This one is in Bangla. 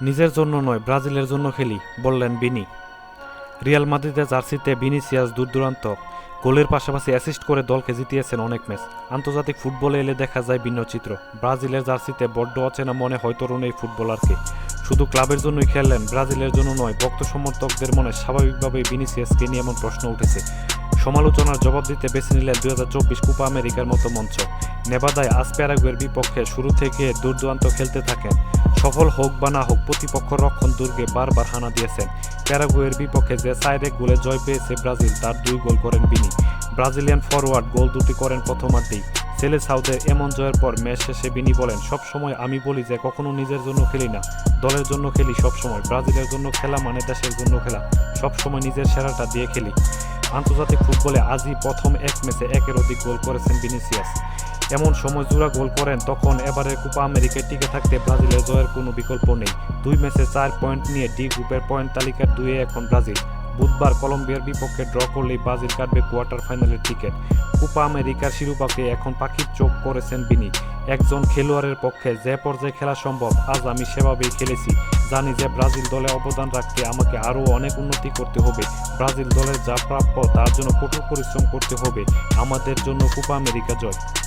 নিজের জন্য নয়, ব্রাজিলের জন্য খেলি, বললেন বিনি। রিয়াল মাদ্রিদের জার্সিতে ভিনিসিয়াস দূর দূরান্ত গোলের পাশাপাশি অ্যাসিস্ট করে দলকে জিতিয়েছেন অনেক ম্যাচ। আন্তর্জাতিক ফুটবলে এলে দেখা যায় ভিন্ন চিত্র। ব্রাজিলের জার্সিতে বড্ড অচেনা মনে হয় তরুণ এই ফুটবলারকে। শুধু ক্লাবের জন্যই খেললেন, ব্রাজিলের জন্য নয় ভক্ত সমর্থকদের মনে স্বাভাবিকভাবেই ভিনিসিয়াসকে নিয়ে এমন প্রশ্ন উঠেছে। সমালোচনার জবাব দিতে বেছে নিলেন দুই হাজার চব্বিশ কোপা আমেরিকার মতো মঞ্চ। নেবাদায় আজ প্যারাগুয়ের বিপক্ষে শুরু থেকে দুর্দান্ত খেলতে থাকেন। সফল হোক বা না হোক, প্রতিপক্ষ রক্ষণ দুর্গে বারবার হানা দিয়েছেন। প্যারাগুয়ের বিপক্ষে যে সাইডে গোলে জয় পেয়েছে ব্রাজিল, তার দুই গোল করেন বিনি। ব্রাজিলিয়ান ফরওয়ার্ড গোল দুটি করেন প্রথমার্ধেই। ছেলে সাউথে এমন জয়ের পর ম্যাচ শেষে বিনি বলেন সব সময় আমি বলি যে কখনো নিজের জন্য খেলি না। দলের জন্য খেলি সব সময় ব্রাজিলের জন্য খেলা মানে দেশের জন্য খেলা। সব সময় নিজের সেরাটা দিয়ে খেলি। আন্তর্জাতিক ফুটবলে আজই প্রথম এক ম্যাচে একের অধিক গোল করেছেন ভিনিসিয়াস। এমন সময় জোড়া গোল করেন, তখন এবারে কোপা আমেরিকায় টিকে থাকতে ব্রাজিলের জয়ের কোনো বিকল্প নেই। দুই ম্যাচে চার পয়েন্ট নিয়ে ডি গ্রুপের পয়েন্ট তালিকার দুয়ে এখন ব্রাজিল। বুধবার কলম্বিয়ার বিপক্ষে ড্র করলেই ব্রাজিল কাটবে কোয়ার্টার ফাইনালের টিকিট। কোপা আমেরিকার শিরোপাকে এখন পাখির চোখ করেছেন বিনি। একজন খেলোয়াড়ের পক্ষে যে পর্যায়ে খেলা সম্ভব, আজ আমি সেভাবেই খেলেছি। জানি যে ব্রাজিল দলে অবদান রাখতে আমাকে আরও অনেক উন্নতি করতে হবে। ব্রাজিল দলের যা প্রাপ্য, তার জন্য কঠোর পরিশ্রম করতে হবে। আমাদের জন্য কোপা আমেরিকা জয়।